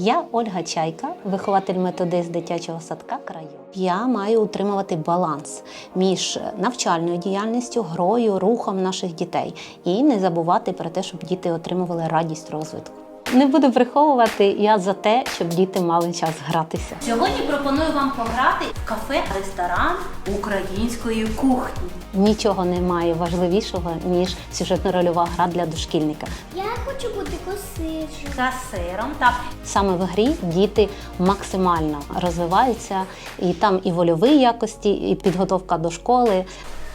Я Ольга Чайка, вихователь методист дитячого садка краю. Я маю утримувати баланс між навчальною діяльністю, грою, рухом наших дітей і не забувати про те, щоб діти отримували радість розвитку. Не буду приховувати, я за те, щоб діти мали час гратися. Сьогодні пропоную вам пограти в кафе-ресторан української кухні. Нічого немає важливішого ніж сюжетно-рольова гра для дошкільника. Я хочу бути косичем. Касиром так Саме в грі діти максимально розвиваються, і там і вольові якості, і підготовка до школи.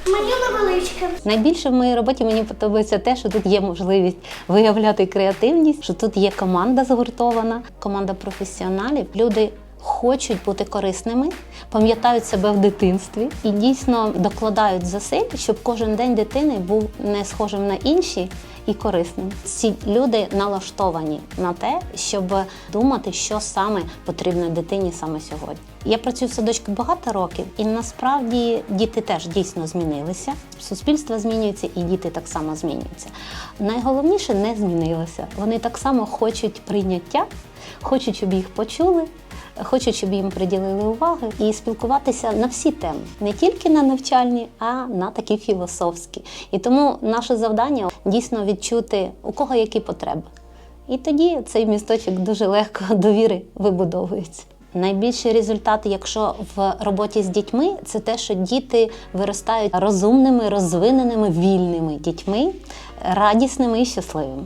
Мені невеличке. Найбільше в моїй роботі мені подобається те, що тут є можливість виявляти креативність, що тут є команда згуртована, команда професіоналів. Люди хочуть бути корисними, пам'ятають себе в дитинстві і дійсно докладають зусиль, щоб кожен день дитини був не схожим на інші і корисним. Ці люди налаштовані на те, щоб думати, що саме потрібно дитині саме сьогодні. Я працюю в садочку багато років, і насправді діти теж дійсно змінилися. Суспільство змінюється, і діти так само змінюються. Найголовніше не змінилося. Вони так само хочуть прийняття, хочуть, щоб їх почули. Хочуть, щоб їм приділили уваги і спілкуватися на всі теми, не тільки на навчальні, а на такі філософські. І тому наше завдання дійсно відчути, у кого які потреби. І тоді цей місточок дуже легко довіри вибудовується. Найбільший результат, якщо в роботі з дітьми, це те, що діти виростають розумними, розвиненими, вільними дітьми, радісними і щасливими.